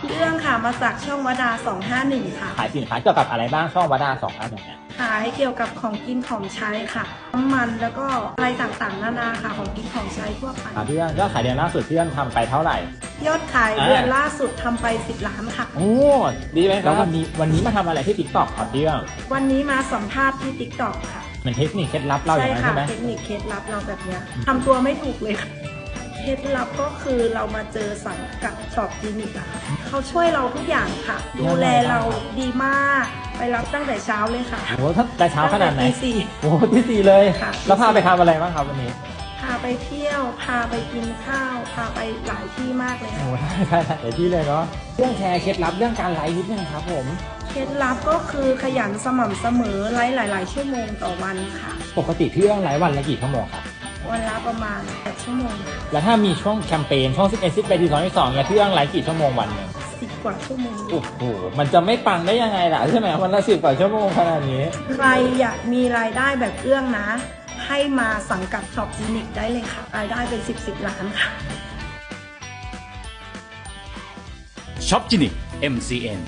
พี่เอื้องค่ะมาจากช่องวดา 251 ค่ะ ขายสินค้าเกี่ยวกับอะไรบ้างช่องวดาสองอันเนี่ยขายเกี่ยวกับของกินของใช้ค่ะน้ำมันแล้วก็อะไรต่างๆนานาค่ะของกินของใช้ทั่วไปครับพี่เอื้องยอดขายเดือนล่าสุดพี่เอื้องทำไปเท่าไหร่ ยอดขายอ่าเดือนล่าสุดทำไป 10 ล้านค่ะ โอ้ดีไหมครับแล้ววันนี้วันนี้มาทำอะไรที่ติ๊กต็อกครับพี่เอื้องวันนี้มาสัมภาษณ์ที่ TikTok ค่ะ มันเทคนิคเคล็ดลับเราอใช่ย่างนั้นค่ะใช่ไหมเทคนิคเคล็ดลับเราแบบเนี้ยทำตัวไม่ถูกเลยค่ะ เคล็ดลับก็คือเรามาเจอสังกัดช็อปคลินิกอะค่ะเขาช่วยเราทุกอย่างค่ะ ดูแลเราดีมาก ไปรับตั้งแต่เช้าเลยค่ะโอ้โหถ้าแต่เช้าขนาดไหนตั้งแต่ตีสี่ โอ้โหที่สี่เลย ค่ะ แล้วพาไปทำอะไรบ้างครับวันนี้พาไปเที่ยว พาไปกินข้าว พาไปหลายที่มากเลยโอ้ค่ะโหได้ได้ได้ที่เลยเนาะเรื่องแชร์เคล็ดลับเรื่องการไลฟ์นิดนึงครับ ผม เคล็ดลับก็คือขยันสม่ำเสมอไลฟ์หลาย ๆ ชั่วโมงต่อวันค่ะ ปกติพี่เอื้องไลฟ์วันละกี่ชั่วโมงครับ วันละประมาณ8ชั่วโมงค่ะแล้วถ้ามีช่วงแคมเปญช่วง11 10ไปทีสองที่สองเนี่ยพี่เอื้องไลฟ์กี่ชั่วโมงวันหนึ่งสิบกว่าชั่วโมงโอ้โหมันจะไม่ปังได้ยังไงล่ะใช่ไหมวันละสิบกว่าชั่วโมงขนาดนี้ ใครอยากมีรายได้แบบเอื้องนะ ให้มาสังกัดช็อปคลินิกได้เลยค่ะ รายได้เป็น10 10ล้านค่ะช็อปจินิก MCN